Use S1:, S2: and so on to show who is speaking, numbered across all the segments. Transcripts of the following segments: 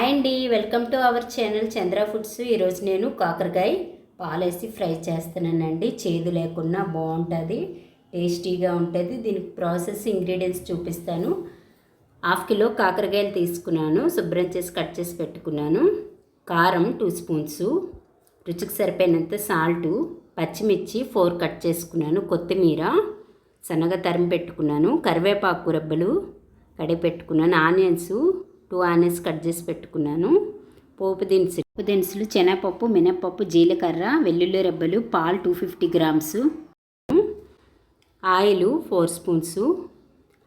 S1: Hi అండి. Welcome to our channel Chandra foods. ఈరోజు నేను కాకరకాయ పాలేసి ఫ్రై చేస్తున్నానండి. చేదు లేకుండా బాగుంటుంది టేస్టీగా ఉంటుంది. దీనికి ప్రాసెస్ ఇంగ్రీడియంట్స్ చూపిస్తాను. హాఫ్ కిలో కాకరకాయలు తీసుకున్నాను శుభ్రం చేసి కట్ చేసి పెట్టుకున్నాను. కారం టూ స్పూన్స్ రుచికి సరిపోయినంత సాల్టు పచ్చిమిర్చి ఫోర్ కట్ చేసుకున్నాను కొత్తిమీర సన్నగా తరిమి పెట్టుకున్నాను కరివేపాకు రెబ్బలు కడిగి పెట్టుకున్నాను ఆనియన్స్ టూ ఆనియన్స్ కట్ చేసి పెట్టుకున్నాను. పోపు దినుసులు. పోపు దినుసులు శనగపప్పు మినప్పప్పు జీలకర్ర వెల్లుల్లి రెబ్బలు పాలు two fifty grams. Oil four spoons.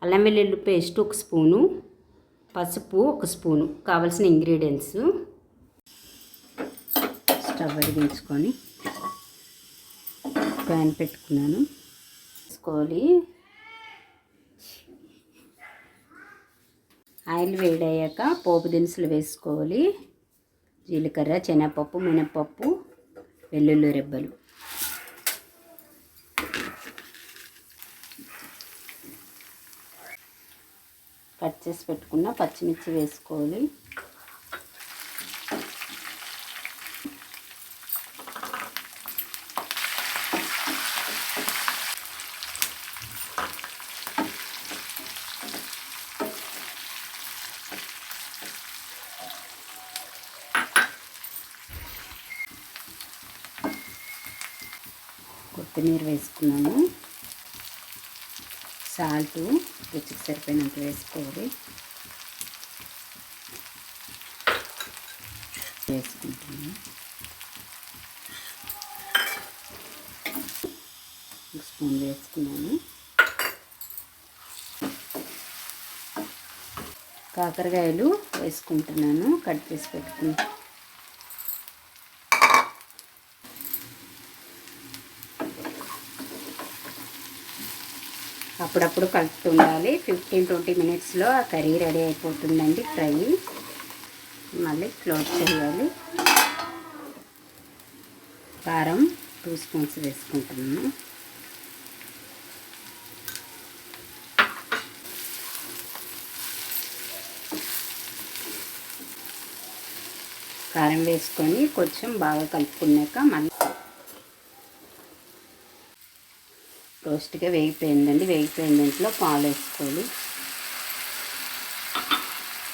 S1: అల్లం వెల్లుల్లి పేస్ట్ ఒక స్పూను. పసుపు ఒక స్పూను. కావలసిన ఇంగ్రీడియంట్స్. స్టవ్ వెలిగించుకొని ప్యాన్ పెట్టుకున్నాను. వేసుకోవాలి. ఆయిల్ వేడయ్యాక పోపు దినుసులు వేసుకోవాలి. జీలకర్ర శనగపప్పు మినపప్పు వెల్లుల్లి రెబ్బలు. కట్ చేసి పెట్టుకున్న పచ్చిమిర్చి వేసుకోవాలి. కొత్తిమీర వేసుకున్నాము సాల్ట్ రుచికి సరిపోయినంత వేసుకోవాలి. వేసుకుంటున్నాను. స్పూన్ వేసుకున్నాను. కాకరకాయలు వేసుకుంటున్నాను. కట్ చేసి పెట్టుకుంటాను అప్పుడప్పుడు కలుపుతుండాలి. ఫిఫ్టీన్ ట్వంటీ మినిట్స్లో ఆ కర్రీ రెడీ అయిపోతుందండి ఫ్రై. మళ్ళీ క్లోజ్ చేయాలి. కారం టూ స్పూన్స్ వేసుకుంటున్నాను. కారం వేసుకొని కొంచెం బాగా కలుపుకున్నాక మళ్ళీ రోస్ట్గా వేగిపోయిందండి. వేగిపోయిన దాంట్లో పాలు వేసుకోవాలి.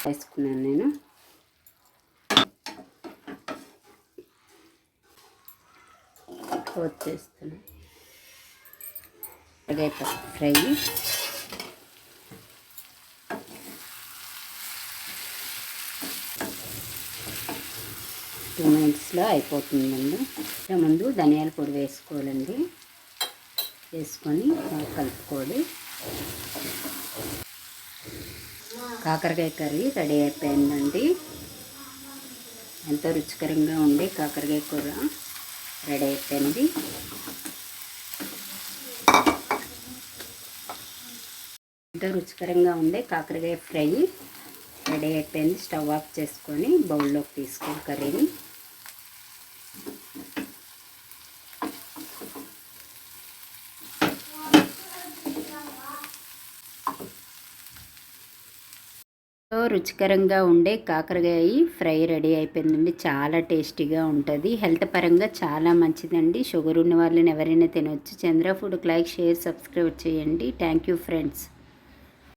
S1: వేసుకున్నాను నేను. వచ్చేస్తాను ఫ్రై. టూ మినిట్స్లో అయిపోతుందండి. ముందు ధనియాల పొడి వేసుకోవాలండి. వేసుకొని కలుపుకోవాలి. కాకరకాయ కర్రీ రెడీ అయిపోయిందండి. ఎంతో రుచికరంగా ఉంది కాకరకాయ కూర. రెడీ అయిపోయింది. ఎంతో రుచికరంగా ఉండే కాకరకాయ ఫ్రై. రెడీ అయిపోయింది. స్టవ్ ఆఫ్ చేసుకొని బౌల్లోకి తీసుకోవాలి కర్రీని. రుచికరంగా ఉండే కాకరకాయ ఫ్రై రెడీ అయిపోయిందండి. చాలా టేస్టీగా ఉంటుంది. హెల్త్ పరంగా చాలా మంచిదండి. షుగర్ ఉన్న వాళ్ళని ఎవరైనా తినవచ్చు Chandra food like share subscribe చేయండి. Thank you friends.